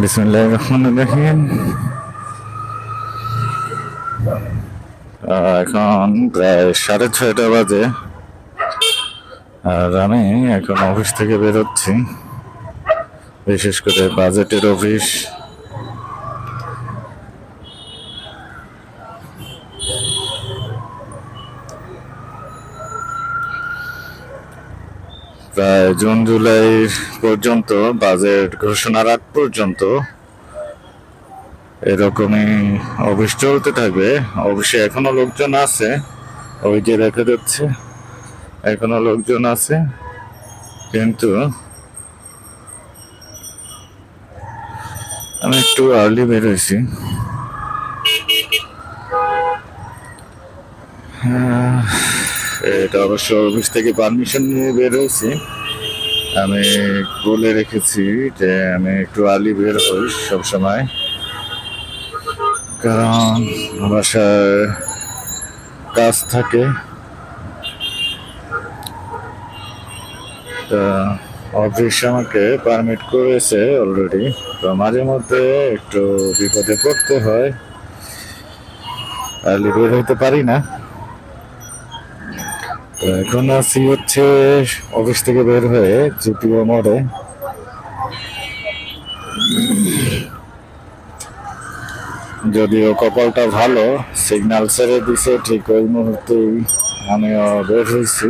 বিসমুল্লাহ রহমান রহিম। এখন প্রায় সাড়ে ছয়টা বাজে। আর আমি এখন অফিস থেকে বেরোচ্ছি। বিশেষ করে বাজেটের অফিস। জুন জুলাই পর্যন্ত বাজেট ঘোষণার আগ পর্যন্ত এরকমই অফিস চলতে থাকবে। অফিসে এখনও লোকজন আছে ওই যে দেখা যাচ্ছে এখনও লোকজন আছে কিন্তু আমি একটু আর্লি বেরোইছি। আহ, এটা অবশ্য অফিস থেকে পারমিশন নিয়ে বের হয়েছি আমি বলে রেখেছি যে আমি একটু আর্লি বের হই সবসময় কারণ বাসায় কাজ থাকে। তা অফিস আমাকে পারমিট করেছে অলরেডি তো মাঝে মধ্যে একটু বিপদে পড়তে হয়। আর্লি বের হইতে পারি না। এখন আছি হচ্ছে অফিস থেকে বের হয়ে জিপিও মোড়ে। যদিও কপালটা ভালো সিগন্যাল ছেড়ে দিছে ঠিক ওই মুহূর্তেই আমিও বের হয়েছি।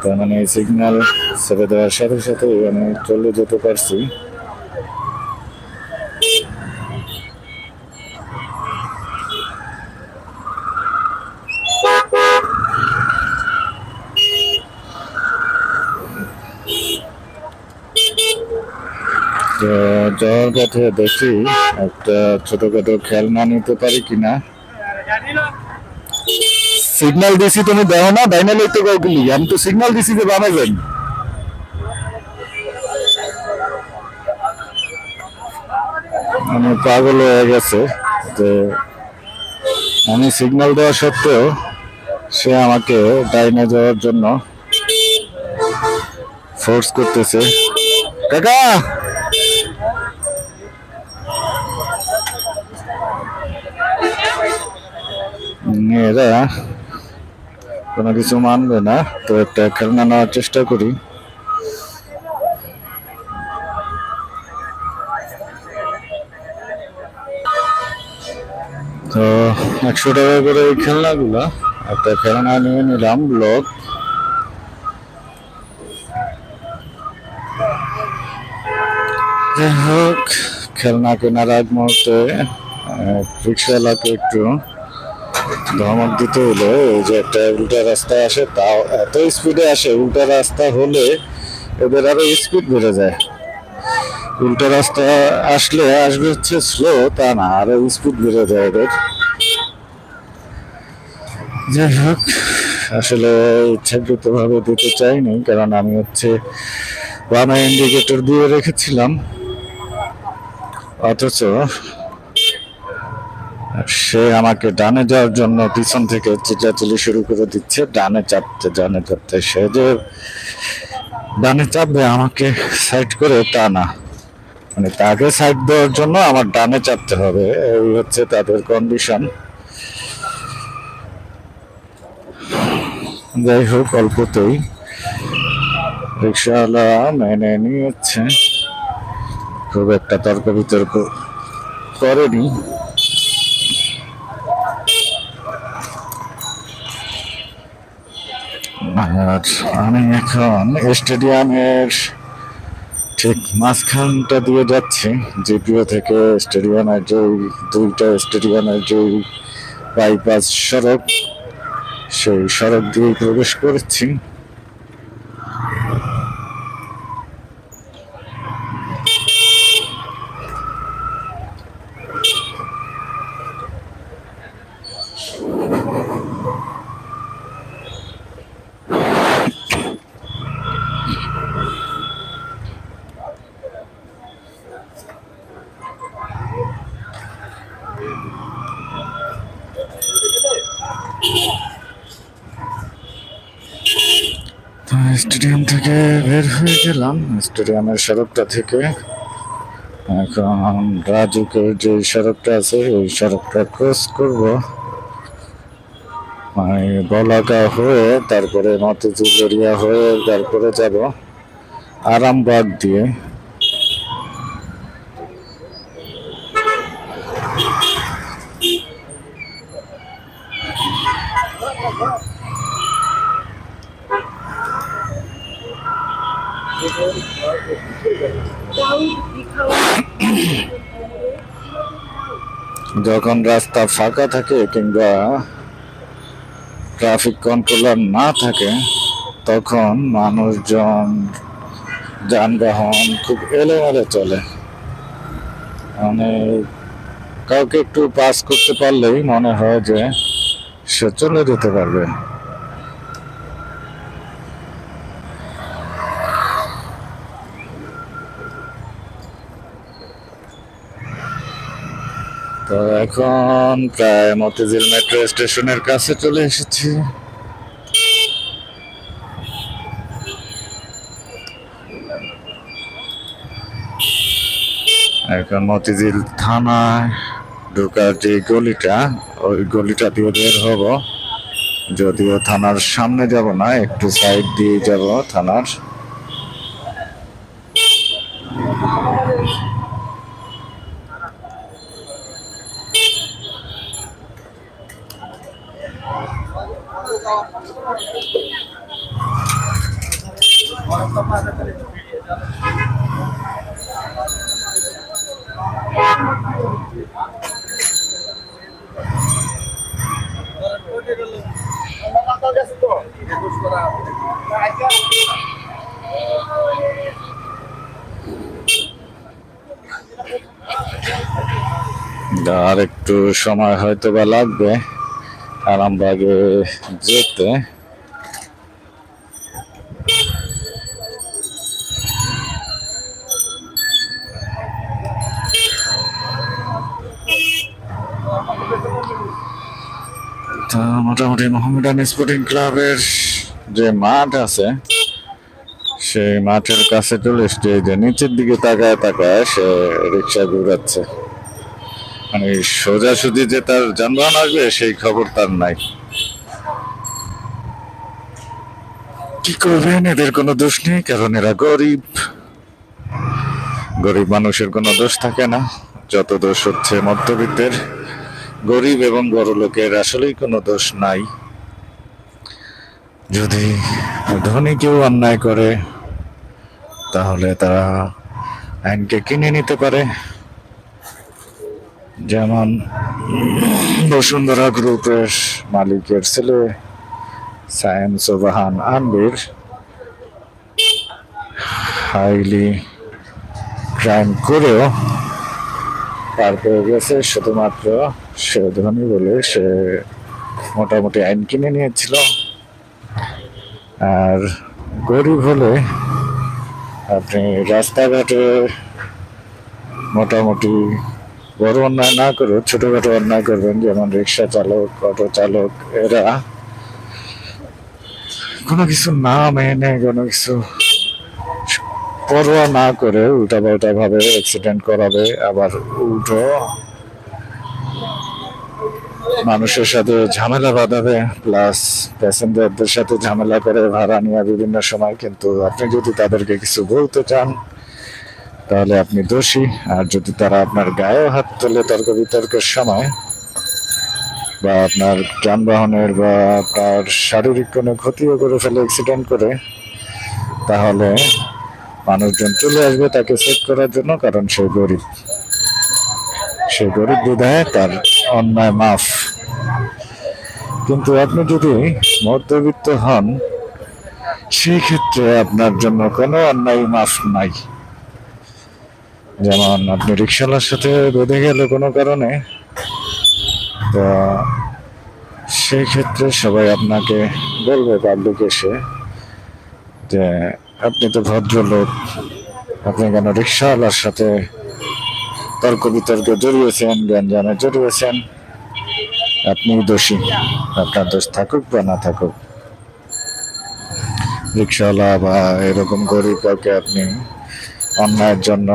তার মানে সিগন্যাল ছেড়ে দেওয়ার সাথে সাথে আমি চলে যেতে পারছি। তো যাওয়ার পথে দেখি একটা ছোটখাটো খেলনা নিতে পারি কিনা? সিগন্যাল দিছি তুমি দাও না ডাইনা লইতে কাউগুলি আমি তো সিগন্যাল দিছি যে বানাবেন আমি পাগল হয়ে গেছে যে আমি সিগন্যাল দেওয়া সত্ত্বেও সে আমাকে ডাইনে যাওয়ার জন্য ফোর্স করতেছে। কাকা! এরা কোনো কিছু মানবে না, তো একটা খেলনা নেওয়ার চেষ্টা করি। তো একশো টাকা করে এই খেলনাগুলো, একটা খেলনা নিয়ে নিলাম ব্লক যাই হোক, খেলনা কেনার আগ মুহূর্তে রিক্সাওয়ালাকে একটু ধমক দিতে হলে এই যে একটা উল্টা রাস্তা আসে, তাও এত স্পিডে আসে, উল্টা রাস্তা হলে এদের আরও স্পিড বেড়ে যায়। উল্টা রাস্তা আসলে আসবে হচ্ছে স্লো তা না, আরও স্পিড বেড়ে যায় এদের। যাই হোক, আসলে ইচ্ছাকৃত ভাবে দিতে চাইনি, কারণ আমি হচ্ছে বামে ইন্ডিকেটর দিয়ে রেখেছিলাম। অথচ সে আমাকে ডানে যাওয়ার জন্য পিছন থেকে চিল্লাচিল্লি শুরু করে দিচ্ছে, ডানে চাপতে ডানে চাপতে সে যে ডানে চাপবে, আমাকে সাইড করে তা না। মানে তাকে সাইড দেওয়ার জন্য আমার ডানে চাপতে হবে, এই হচ্ছে তাদের কন্ডিশন যাই হোক, অল্পতেই রিক্সাওয়ালা মেনে নিয়েছে। খুব একটা তর্ক বিতর্ক করেনি। আর আমি এখন স্টেডিয়ামের ঠিক মাঝখানটা দিয়ে যাচ্ছি, জিপিও থেকে স্টেডিয়ামের যে দুইটা স্টেডিয়ামের যে বাইপাস সড়ক, সেই সড়ক দিয়ে প্রবেশ করেছি তো স্টেডিয়াম থেকে বের হয়ে গেলাম স্টেডিয়ামের সড়কটা থেকে। এখন রাজুকের যে সড়কটা আছে, ওই সড়কটা ক্রস করব। মানে বলাকা হয়ে, তারপরে মতিঝিলরিয়া হয়ে, তারপরে যাব আরামবাগ দিয়ে। যখন রাস্তা ফাঁকা থাকে কিংবা ট্রাফিক কন্ট্রোলার না থাকে, তখন মানুষজন যানবাহন খুব এলোমেলো চলে। মানে কাউকে একটু পাস করতে পারলেই মনে হয় যে সে চলে যেতে পারবে তো এখন প্রায় মতিঝিল মেট্রো স্টেশনের কাছে চলে এসেছি। এখন মতিঝিল থানায় ঢোকার যে গলিটা, ওই গলিটা দিয়ে বের হব। যদিও থানার সামনে যাব না, একটু সাইড দিয়ে যাব থানার। আর একটু সময় হয়তো বা লাগবে। আরামবাগে যেতে। তা মোটামুটি মোহামেডান স্পোর্টিং ক্লাবের যে মাঠ আছে, সেই মাঠের কাছে চলে এসছে। যে নিচের দিকে তাকায় তাকায় সে রিক্সা ঘুরাচ্ছে। মানে সোজাসুজি যে তার যানবাহন আসবে, সেই খবর তার নাই। কি করবেন? এদের কোনো দোষ নেই, কারণ এরা গরিব। গরিব মানুষের কোনো দোষ থাকে না। যত দোষ হচ্ছে মধ্যবিত্তের, গরিব এবং বড় লোকের আসলেই কোনো দোষ নাই। যদি ধনী কেউ অন্যায় করে, তাহলে তারা আইনকে কিনে নিতে পারে। যেমন বসুন্ধরা গ্রুপের মালিকের ছেলে সায়েম সোবাহান আনবির, হাইলি ক্রাইম করেও পার পেয়ে গেছে। শুধুমাত্র সে ধনী বলে সে মোটামুটি আইন কিনে নিয়েছিল। আর গরিব হলে আপনি রাস্তাঘাটে মোটামুটি বড় অন্যায় না করে ছোটখাটো অন্যায় করবেন, যেমন রিক্সা চালক, অটো চালক, এরা কোনো কিছু না মেনে, কোনো কিছু পরোয়া না করে উল্টা পাল্টা ভাবে অ্যাক্সিডেন্ট করাবে, আবার উল্টো মানুষের সাথে ঝামেলা বাঁধাবে প্লাস প্যাসেঞ্জারদের সাথে ঝামেলা করে ভাড়া নেওয়া বিভিন্ন সময়, কিন্তু আপনি যদি তাদেরকে কিছু বলতে চান তাহলে আপনি দোষী। আর যদি তারা আপনার গায়ে হাত তোলে তর্ক বিতর্কের সময়, বা আপনার যানবাহনের বা আপনার শারীরিক কোনো ক্ষতিও করে ফেলে অ্যাক্সিডেন্ট করে, তাহলে মানুষজন চলে আসবে তাকে সেভ করার জন্য, কারণ সে গরিব। সে গরিব বিধায় তার অন্যায় মাফ। কিন্তু আপনি যদি মধ্যবিত্ত হন, সেই ক্ষেত্রে আপনার জন্য কোনো অন্যায় মাফ নাই। যেমন আপনি রিক্সাওয়ালার সাথে বেঁধে গেলে কোনো কারণে, তো সেই ক্ষেত্রে সবাই আপনাকে বলবে পাবলিক এসে যে, আপনি তো ভদ্রলোক, আপনি কেন রিক্সাওয়ালার সাথে তর্ক বিতর্কে জড়িয়েছেন গ্যাঞ্জামে জড়িয়েছেন? আপনি দোষী, আপনার দোষ থাকুক বা না থাকুক। রিক্সাওয়ালা বা এরকম গরিব কাউকে আপনি অন্যায়ের জন্য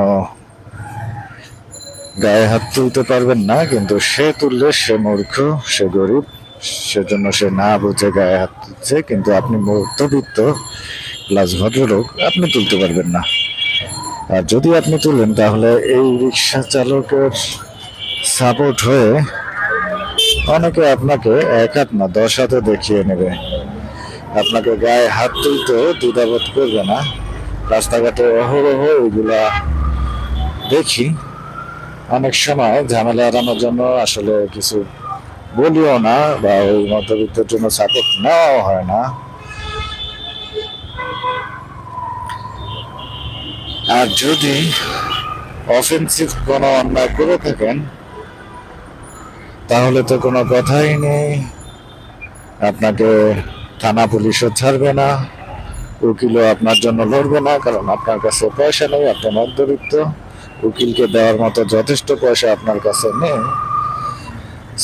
গায়ে হাত তুলতে পারবেন না, কিন্তু সে তুললে সে মূর্খ, সে গরিব, সেজন্য সে না বুঝে গায়ে হাত তুলছে, কিন্তু আপনি মধ্যবিত্ত প্লাস ভদ্রলোক, আপনি তুলতে পারবেন না। আর যদি আপনি তুলেন, তাহলে এই রিক্সা চালকের সাপোর্ট হয়ে অনেকে আপনাকে এক হাত না দশ হাতে দেখিয়ে নেবে। আপনাকে গায়ে হাত তুলতে দ্বিধাবোধ করবে না। রাস্তাঘাটে অহরহ এগুলা দেখি। অনেক সময় ঝামেলা এড়ানোর জন্য আসলে কিছু বলিও না বা ওই মধ্যবিত্তের জন্য সাপোর্ট নেওয়াও হয় না। আর যদি অফেন্সিভ কোনো অন্যায় করে থাকেন, তাহলে তো কোনো কথাই নেই। আপনাকে থানা পুলিশও ছাড়বে না, উকিলও আপনার জন্য লড়বে না, কারণ আপনার কাছে পয়সা নেই, আপনি মধ্যবিত্ত। উকিলকে দেওয়ার মতো যথেষ্ট পয়সা আপনার কাছে নেই।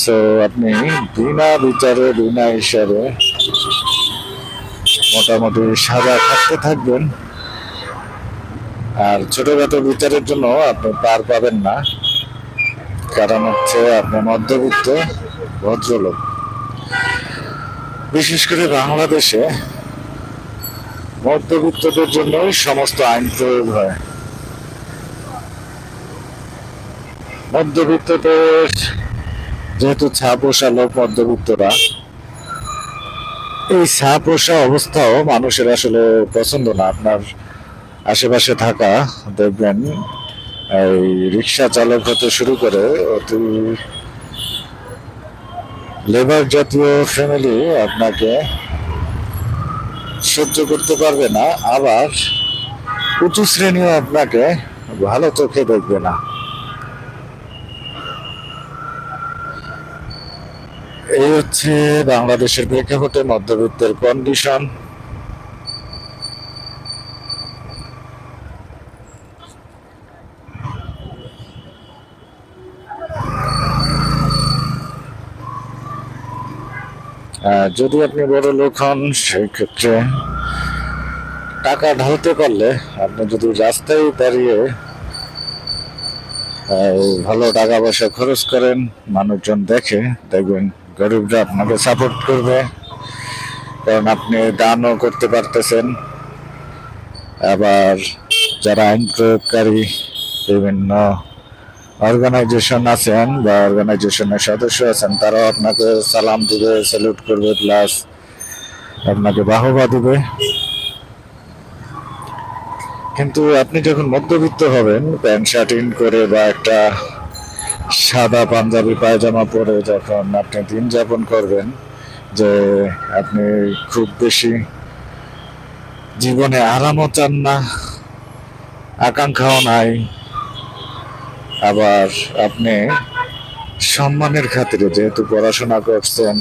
সো আপনি বিনা বিচারে, বিনা হিসাবে মোটামুটি সাজা থাকতে থাকবেন। আর ছোটখাটো বিচারের জন্য আপনি পার পাবেন না। কারণ হচ্ছে আপনি মধ্যবিত্ত, ভদ্রলোক। বিশেষ করে বাংলাদেশে মধ্যবিত্তদের জন্যই সমস্ত আইন প্রয়োগ হয়। মধ্যবিত্তদের যেহেতু ছা পোষা লোক মধ্যবিত্তরা, এই ছা পোষা অবস্থাও মানুষের আসলে পছন্দ না। আপনার আশেপাশে থাকা দেখবেন, এই রিক্সা চালক হতে শুরু করে অতি লেবার জাতীয় ফ্যামিলি আপনাকে সহ্য করতে পারবে না, আবার উঁচু শ্রেণীও আপনাকে ভালো চোখে দেখবে না। এই হচ্ছে বাংলাদেশের প্রেক্ষাপটে মধ্যবিত্তের কন্ডিশন যদি আপনি বড় লোক হন সেই ক্ষেত্রে টাকা ঢালতে পারলে আপনি যদি রাস্তায় দাঁড়িয়ে ভালো টাকা পয়সা খরচ করেন, মানুষজন দেখে, দেখবেন গরিবরা আপনাকে সাপোর্ট করবে, কারণ আপনি দানও করতে পারতেছেন। আবার যারা আইন প্রয়োগকারী বিভিন্ন অর্গানাইজেশন আছেন বা অর্গানাইজেশনের সদস্য আছেন, তারাও আপনাকে সালাম দিবে স্যালুট করবে প্লাস আপনাকে বাহবা দেবে। কিন্তু আপনি যখন মধ্যবিত্ত হবেন, প্যান্ট শার্ট ইন করে বা একটা সাদা পাঞ্জাবি পায়জামা পরে যখন আপনি দিন যাপন করবেন যে আপনি খুব বেশি জীবনে আরামও চান না, আকাঙ্ক্ষাও নাই, আবার আপনি সম্মানের খাতিরে যেহেতু পড়াশোনা করছেন,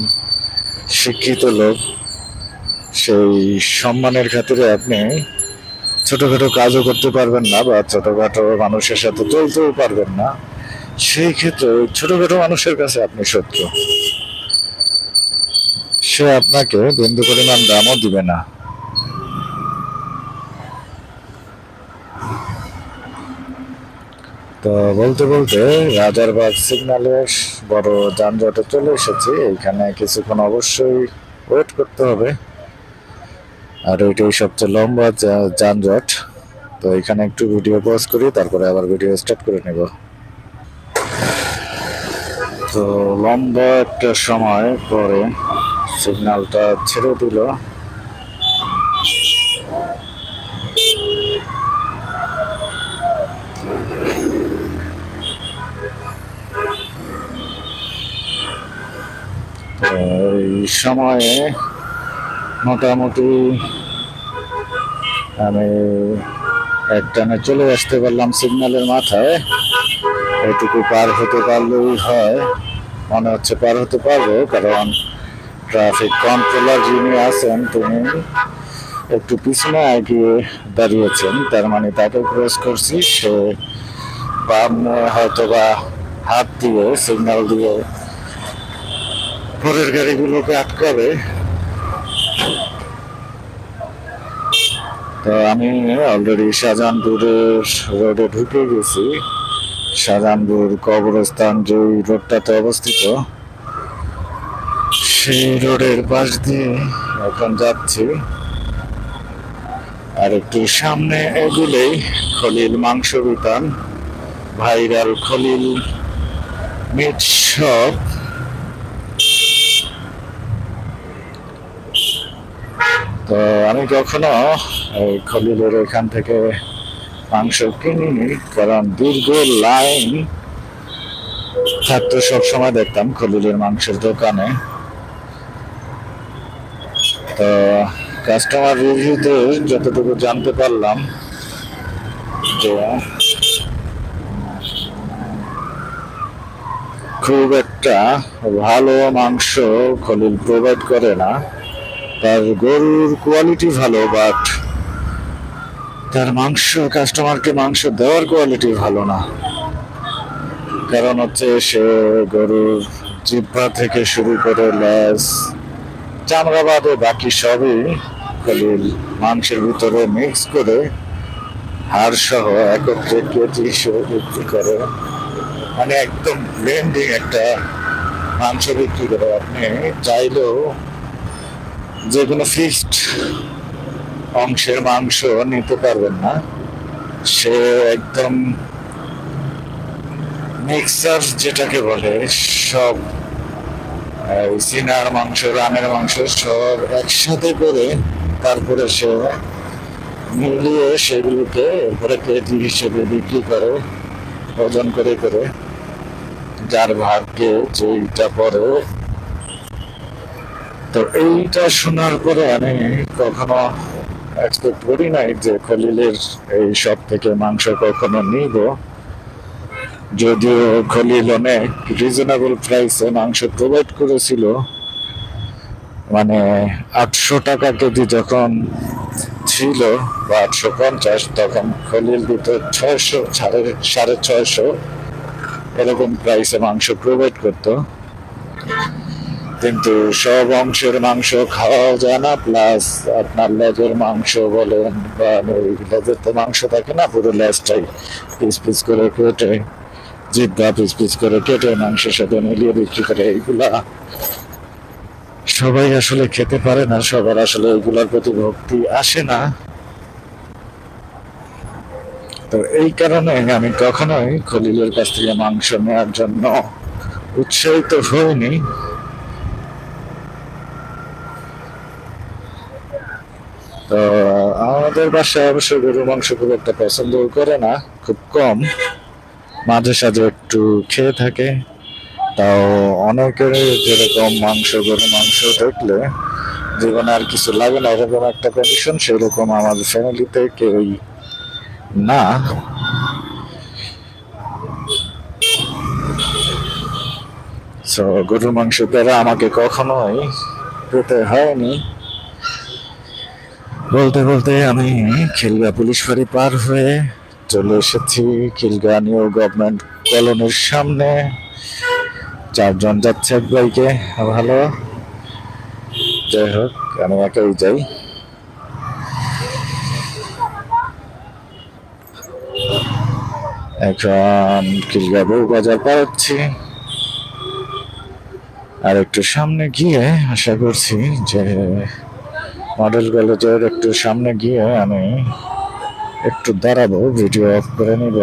শিক্ষিত লোক, সেই সম্মানের খাতিরে আপনি ছোটখাটো কাজও করতে পারবেন না বা ছোটখাটো মানুষের সাথে চলতেও পারবেন না। সেই ক্ষেত্রে ছোটখাটো মানুষের কাছে আপনি শত্রু। সে আপনাকে বিন্দু পরিমাণ দামও দিবে না। তো বলতে বলতে রাজারবাগ সিগন্যালের বড় যানজটে চলে এসেছি। এইখানে কিছুক্ষণ অবশ্যই ওয়েট করতে হবে। আর ওইটাই সবচেয়ে লম্বা যানজট। তো এখানে একটু ভিডিও পজ করি, তারপরে আবার ভিডিও স্টার্ট করে নেব। তো লম্বা একটা সময় পরে সিগন্যালটা ছেড়ে দিল। এই সময়ে মোটামুটি আমি একটানে চলে আসতে পারলাম সিগন্যালের মাথায়। এটুকু পার হতে পারলেই হয়। মনে হচ্ছে পার হতে পারব, কারণ ট্রাফিক কন্ট্রোলার যিনি আছেন, তিনি একটু পিছনে এগিয়ে দাঁড়িয়েছেন। তার মানে তাকে ক্রস করছি। সে হয়তো বা হাত দিয়ে সিগন্যাল দিয়ে পরের গাড়িগুলোকে আটকাবে। তো আমি অলরেডি শাহজাহানপুরের রোডে ঢুকে গেছি। শাহজাহানপুর কবরস্থান যে রোডটাতে অবস্থিত, সেই রোডের পাশ দিয়ে এখন যাচ্ছি। আর একটু সামনে এগুলোই খলিল মাংস বিতান ভাইরাল খলিল মিট শপ। তো আমি কখনো এই খলিলের এখান থেকে মাংস কিনিনি কারণ দীর্ঘ লাইন থাকতো সবসময় দেখতাম খলিলের মাংসের দোকানে তো কাস্টমার রিভিউতে যতটুকু জানতে পারলাম যে, খুব একটা ভালো মাংস খলিল প্রোভাইড করে না। তার গরুর কোয়ালিটি ভালো বাট তার মাংস কাস্টমারকে মাংস দেওয়ার কোয়ালিটি ভালো না। কারণ হচ্ছে সে গরুর জিহ্বা থেকে শুরু করে লেস চামড়া বাদে বাকি সবই খালি মাংসের ভিতরে মিক্স করে হাড় সহ একত্রে কেজি হিসেবে বিক্রি করে। মানে একদম ব্লেন্ডিং একটা মাংস বিক্রি করে। আপনি চাইলেও যে কোনো ফিক্সড অংশের মাংস নিতে পারবেন না। সে একদম মিক্সার যেটাকে বলে, সব সিনার মাংস রানের মাংস সব একসাথে করে তারপরে সে মিলিয়ে সেগুলোকে এরপরে কেজি হিসেবে বিক্রি করে, ওজন করে করে। যার ভাগ্যে যেইটা পরে তো এইটা শোনার পরে আমি কখনো এক্সপেক্ট করি নাই যে খলিলের এই সব থেকে মাংস কখনো নিব। যদিও খলিল অনেক রিজনেবল প্রাইসে মাংস প্রোভাইড করেছিল। মানে আটশো টাকা কেজি যখন ছিল বা আটশো পঞ্চাশ, তখন খলিল দিত ছয়শো, সাড়ে সাড়ে ছয়শো এরকম প্রাইসে মাংস প্রোভাইড করতো। কিন্তু সব অংশের মাংস খাওয়া যায় না প্লাস আপনার লেজের মাংস বলেন বা লেজের তো মাংস থাকে না, পুরো লেজটাই পিস পিস করে কেটে, জিব্বা পিস পিস করে কেটে, মাংসের সাথে মিলিয়ে বিক্রি করে, এইগুলা সবাই আসলে খেতে পারে না, সবার আসলে এগুলার প্রতি ভক্তি আসে না। তো এই কারণে আমি কখনোই খলিলের কাছ থেকে মাংস নেওয়ার জন্য উৎসাহিত হইনি। তো আমাদের বাসায় অবশ্য গরুর মাংস খুব একটা পছন্দ করে না, খুব কম। মাঝে সাঝে একটু খেয়ে থাকে। তাও অনেকের যেরকম মাংস, গরুর মাংস দেখলে জীবনে আর কিছু লাগে না, এরকম একটা কন্ডিশন সেরকম আমাদের ফ্যামিলিতে কেউই না। গরুর মাংস দ্বারা আমাকে কখনোই পেতে হয়নি। বলতে বলতে আমি খিলগা পুলিশ ফাঁড়ি পার হয়ে চলে এসেছি। খিলগা নিউ গভর্নমেন্ট কলোনির সামনে। চারজন যাচ্ছে এক বাইকে ভালো? যাই হোক, আমি একাই যাই। এখন খিলগা বউ বাজার পার হচ্ছি আর একটু সামনে গিয়ে আশা করছি যে মডেল কলেজের একটু সামনে গিয়ে আমি একটু দাঁড়াবো, ভিডিও অফ করে নিব।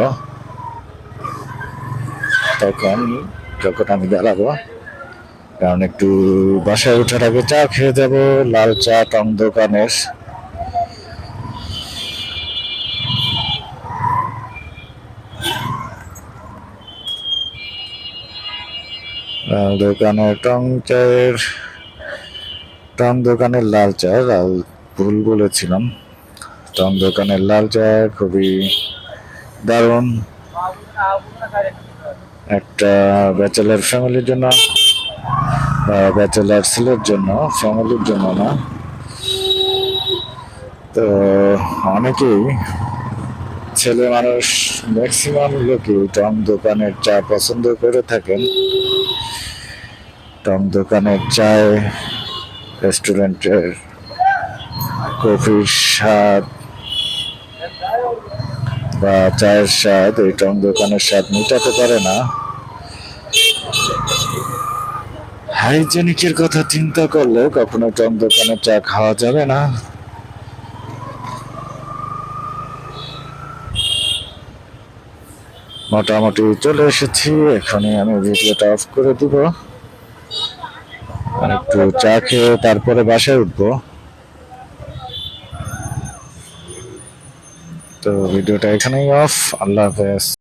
তখন যখন আমি দাঁড়াবো, কারণ একটু বাসায় ওঠার আগে চা খেয়ে যাব, লাল চা টং দোকানের লাল দোকানের টং চায়ের টং দোকানের লাল চা লাল ভুল বলেছিলাম। টং দোকানের লাল চা খুবই দারুণ। একটা ব্যাচেলার ফ্যামিলির জন্য ব্যাচেলার ছেলের জন্য ফ্যামিলির জন্য না। তো অনেকেই ছেলে মানুষ ম্যাক্সিমাম লোকই টং দোকানের চা পছন্দ করে থাকেন। টং দোকানের চায় রেস্টুরেন্টের কফির স্বাদ বা চায়ের স্বাদ, এই টং দোকানের স্বাদ মেটাতে পারে না। হাইজেনিকের কথা চিন্তা করলে কখনো টং দোকানের চা খাওয়া যাবে না। মোটামুটি চলে এসেছি, এখনই আমি ভিডিওটা অফ করে দিব। একটু চা খেয়ে তারপরে বাসায় উঠবো। তো ভিডিওটা এখানেই অফ আল্লাহ হাফেজ।